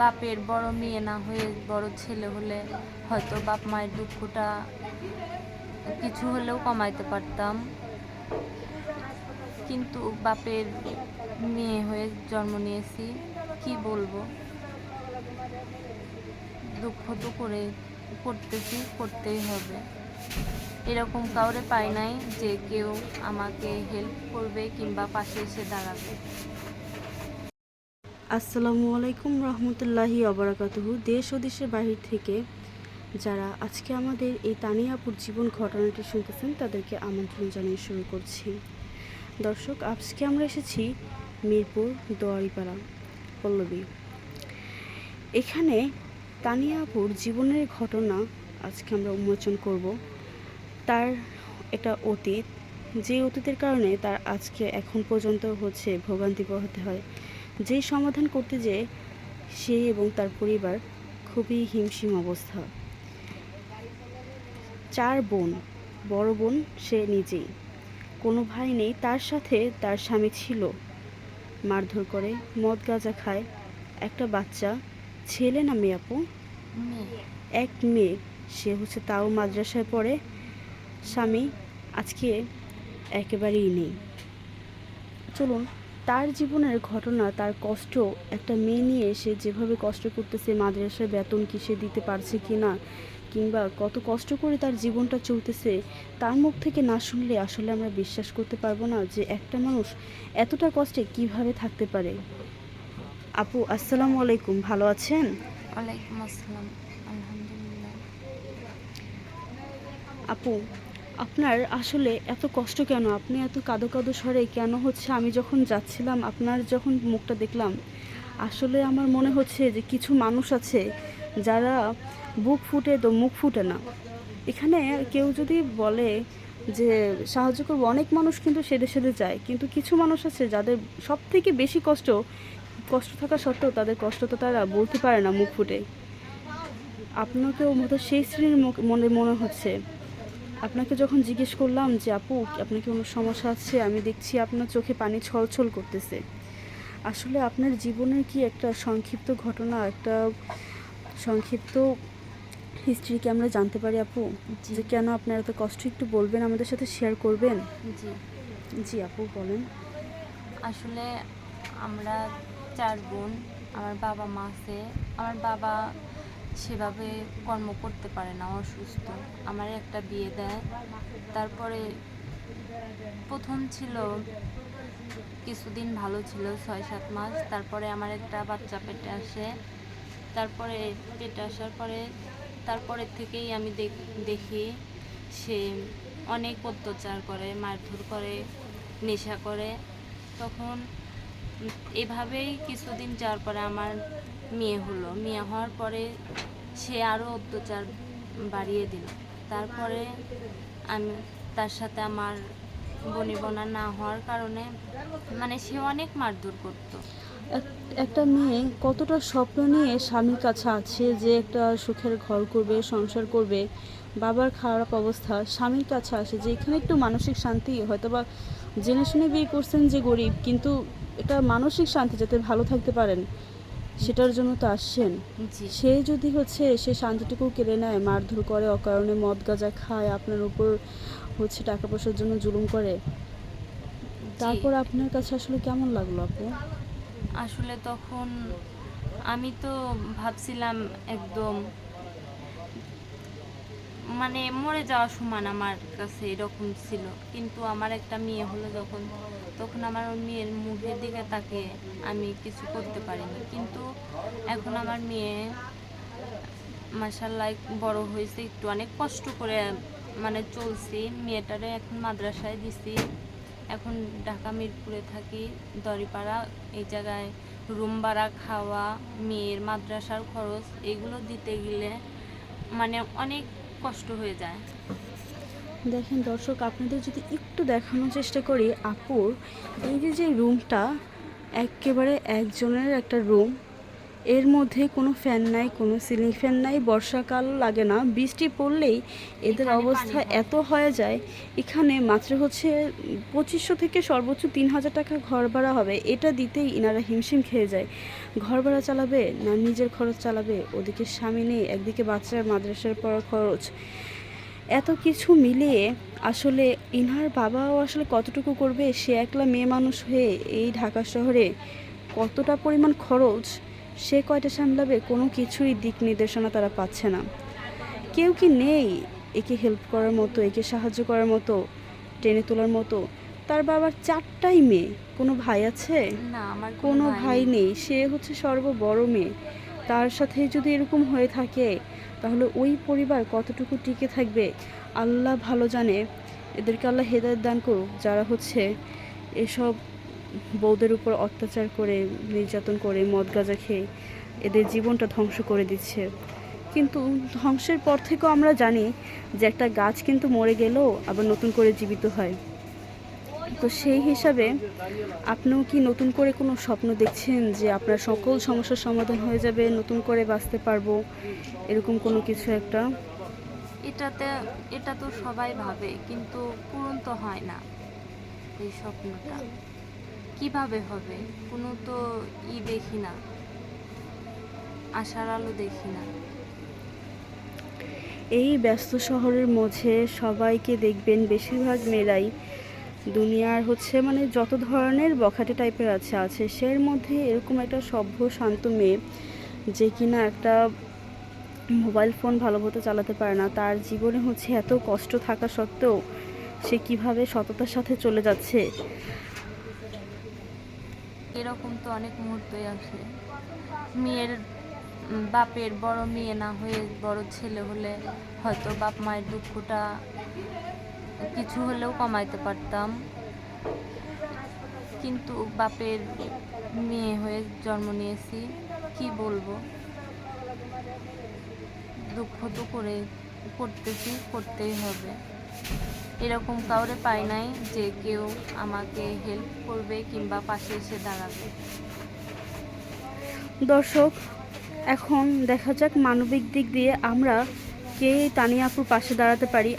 বাপের বড় মেয়ে না হয়ে বড় ছেলে হলে হয়তো বাপ মায়ের দুঃখটা কিছু হলেও কমাইতে পারতাম। কিন্তু বাপের মেয়ে হয়ে জন্ম নিয়েছি, কি বলব? দুঃখ তো করে করতেছি, করতেই হবে। এরকম কাউরে পাই নাই যে কেউ আমাকে হেল্প করবে কিংবা পাশে এসে দাঁড়াবে। আসসালামু আলাইকুম রহমতুল্লাহি অবরাকাতুহু দেশ ও দেশের বাহির থেকে যারা আজকে আমাদের এই তানিয়াপুর জীবন ঘটনাটি শুনতেছেন, তাদেরকে আমন্ত্রণ জানিয়ে শুরু করছি। দর্শক, আজকে আমরা এসেছি মিরপুর দোয়ারিপাড়া, পল্লবী। এখানে তানিয়াপুর জীবনের ঘটনা আজকে আমরা উন্মোচন করব। তার এটা অতীত, যে অতীতের কারণে তার আজকে এখন পর্যন্ত হচ্ছে ভোগান্তি পোহাতে হয়। যে সমাধান করতে যেয়ে সে এবং তার পরিবার খুবই হিমশিম অবস্থা। চার বোন বড় বোন সে নিজেই। কোনো ভাই নেই তার সাথে তার স্বামী ছিল। মারধর করে মদ গাঁজা খায়। একটা বাচ্চা ছেলে না মেয়ে আপু? এক মেয়ে সে হচ্ছে তাও মাদ্রাসায় পড়ে। স্বামী আজকে একেবারেই নেই। চলুন তার জীবনের ঘটনা তার কষ্ট একটা মেয়ে নিয়ে সে যেভাবে কষ্ট করতেছে মাদ্রাসায় বেতন কি সে দিতে পারছে কি না কিংবা কত কষ্ট করে তার জীবনটা চলতেছে তার মুখ থেকে না শুনলে আসলে আমরা বিশ্বাস করতে পারব না যে একটা মানুষ এতটা কষ্টে কীভাবে থাকতে পারে। আপু আসসালামু আলাইকুম ভালো আছেন? ওয়ালাইকুম আসসালাম আলহামদুলিল্লাহ। আপু আপনার আসলে এত কষ্ট কেন? আপনি এত কাদো কাদো স্বরে কেন হচ্ছে? আমি যখন যাচ্ছিলাম, আপনার যখন মুখটা দেখলাম, আসলে আমার মনে হচ্ছে যে কিছু মানুষ আছে যারা বুক ফুটে তো মুখ ফুটে না। এখানে কেউ যদি বলে যে সাহায্য করব, অনেক মানুষ কিন্তু সেদে সেদে যায়। কিন্তু কিছু মানুষ আছে যাদের সব থেকে বেশি কষ্ট কষ্ট থাকা সত্ত্বেও তাদের কষ্ট তো তারা বলতে পারে না মুখ ফুটে। আপনাকেও মতো সেই শ্রেণির মনে মনে হচ্ছে। আপনাকে যখন জিজ্ঞেস করলাম যে আপু আপনার কি কোনো সমস্যা আছে? আমি দেখছি আপনার চোখে পানি ছলছল করতেছে। আসলে আপনার জীবনের কি একটা সংক্ষিপ্ত ঘটনা একটা সংক্ষিপ্ত হিস্ট্রি কি আমরা জানতে পারি আপু? যে কেন আপনার এত কষ্ট? একটু বলবেন আমাদের সাথে শেয়ার করবেন? জি। জি আপু বলেন। আসলে আমরা চার বোন আমার বাবা মা আছে আমার বাবা সেভাবে কর্ম করতে পারে না, অসুস্থ। আমার একটা বিয়ে দেয়। তারপরে প্রথম ছিল কিছুদিন ভালো ছিল ছয় সাত মাস। তারপরে আমার একটা বাচ্চা পেটে আসে। তারপরে পেটে আসার পরে তারপরের থেকেই আমি দেখ- সে অনেক অত্যাচার করে, মারধর করে, নেশা করে। তখন এভাবেই কিছুদিন যাওয়ার পরে আমার মেয়ে হলো। মেয়ে হওয়ার পরে সে আরও অত্যাচার বাড়িয়ে দিল। তারপরে আমি তার সাথে আমার বনিবনা না হওয়ার কারণে মানে সে অনেক মারধর করতো। এক- একটা মেয়ে কতটা স্বপ্ন নিয়ে স্বামীর কাছে আছে যে একটা সুখের ঘর করবে, সংসার করবে, বাবার খারাপ অবস্থা, স্বামীর কাছে আসে যে এখানে একটু মানসিক শান্তি হয়তো বা জেনে শুনে বিয়ে করছেন যে গরিব, কিন্তু এটা মানসিক শান্তি যাতে ভালো থাকতে পারেন। সেটার জন্য তো আসছেন। সে যদি হচ্ছে সে শান্তিটুকু কেড়ে নেয় মারধর করে অকারণে মদ গাঁজা খায় আপনার উপর হচ্ছে টাকা পয়সার জন্য জুলুম করে তারপর আপনার কাছে আসলে কেমন লাগল আপু? আসলে তখন আমি তো ভাবছিলাম একদম মানে মরে যাওয়া সমান আমার কাছে এরকম ছিল। কিন্তু আমার একটা মেয়ে হলো যখন, তখন আমার ওই মেয়ের মুখের দিকে তাকে আমি কিছু করতে পারিনি। কিন্তু এখন আমার মেয়ে মাসাল্লাহ বড় হয়েছে, একটু অনেক কষ্ট করে মানে চলছি। মেয়েটারে এখন মাদ্রাসায় দিছি। এখন ঢাকা মিরপুরে থাকি দরিপাড়া এই জায়গায় রুম ভাড়া, খাওয়া, মেয়ের মাদ্রাসার খরচ, এগুলো দিতে গেলে মানে অনেক কষ্ট হয়ে যায়। দেখেন দর্শক, আপনাদের যদি একটু দেখানোর চেষ্টা করি, আপুর, এই যে যে রুমটা একেবারে একজনের একটা রুম এর মধ্যে কোনো ফ্যান নাই কোনো সিলিং ফ্যান নাই বর্ষাকাল লাগে না বৃষ্টি পড়লেই এদের অবস্থা এত হয়ে যায় এখানে মাত্র হচ্ছে পঁচিশশো থেকে সর্বোচ্চ তিন হাজার টাকা ঘর ভাড়া হবে এটা দিতেই ইনারা হিমশিম খেয়ে যায়। ঘর ভাড়া চালাবে না নিজের খরচ চালাবে ওদিকে স্বামী নেই একদিকে বাচ্চার মাদ্রাসার পড়ার খরচ। এত কিছু মিলিয়ে আসলে ইনহার বাবাও আসলে কতটুকু করবে সে একলা মেয়ে মানুষ হয়ে এই ঢাকা শহরে কতটা পরিমাণ খরচ সে কয়টা সামলাবে কোনো কিছুই দিক নির্দেশনা তারা পাচ্ছে না। কেউ কি নেই একে হেল্প করার মতো একে সাহায্য করার মতো টেনে তোলার মতো? তার বাবার চারটাই মেয়ে। কোনো ভাই আছে? না আমার কোনো ভাই নেই। সে হচ্ছে সর্ব বড় মেয়ে। তার সাথে যদি এরকম হয়ে থাকে তাহলে ওই পরিবার কতটুকু টিকে থাকবে? আল্লাহ ভালো জানে। এদেরকে আল্লাহ হেদায়ত দান করুক। যারা হচ্ছে এসব বউদের উপর অত্যাচার করে, নির্যাতন করে, মদ গাঁজা খেয়ে এদের জীবনটা ধ্বংস করে দিচ্ছে। কিন্তু ধ্বংসের পর থেকেও আমরা জানি যে একটা গাছ কিন্তু মরে গেলেও আবার নতুন করে জীবিত হয়। তো সেই হিসাবে আপনিও কি নতুন করে কোনো স্বপ্ন দেখছেন যে আপনার সকল সমস্যার সমাধান হয়ে যাবে, নতুন করে বাঁচতে পারব? এরকম কোনো কিছু একটা? এটাতে, এটা তো সবাই ভাবে, কিন্তু পূরণ তো হয় না এই স্বপ্নটা। কীভাবে হবে? কোনো তো ই দেখি না। আশার আলো দেখি না। এই ব্যস্ত শহরের মধ্যে সবাইকে দেখবেন বেশিরভাগ মেয়েরাই। দুনিয়ার হচ্ছে মানে যত ধরনের বখাটে টাইপের আছে আছে সের মধ্যে এরকম একটা সভ্য, শান্ত মেয়ে যে কিনা একটা মোবাইল ফোন ভালো মতো চালাতে পারে না। তার জীবনে হচ্ছে এত কষ্ট থাকা সত্ত্বেও সে কীভাবে সততার সাথে চলে যাচ্ছে? এরকম তো অনেক মুহূর্তই আসে মেয়ের বাপের বড় মেয়ে না হয়ে বড় ছেলে হলে হয়তো বাপ মায়ের দুঃখটা কিছু হলেও কমাইতে পারতাম। কিন্তু বাপের মেয়ে হয়ে জন্ম নিয়েছি, কি বলব? দুঃখ তো করে করতেছি, করতেই হবে। এরকম কাউরে পাই নাই যে কেউ আমাকে হেল্প করবে কিংবা পাশে এসে দাঁড়াবে। দর্শক, এখন দেখা যাক মানবিক দিক দিয়ে আমরা কে তানিয়াপুর পাশে দাঁড়াতে পারি।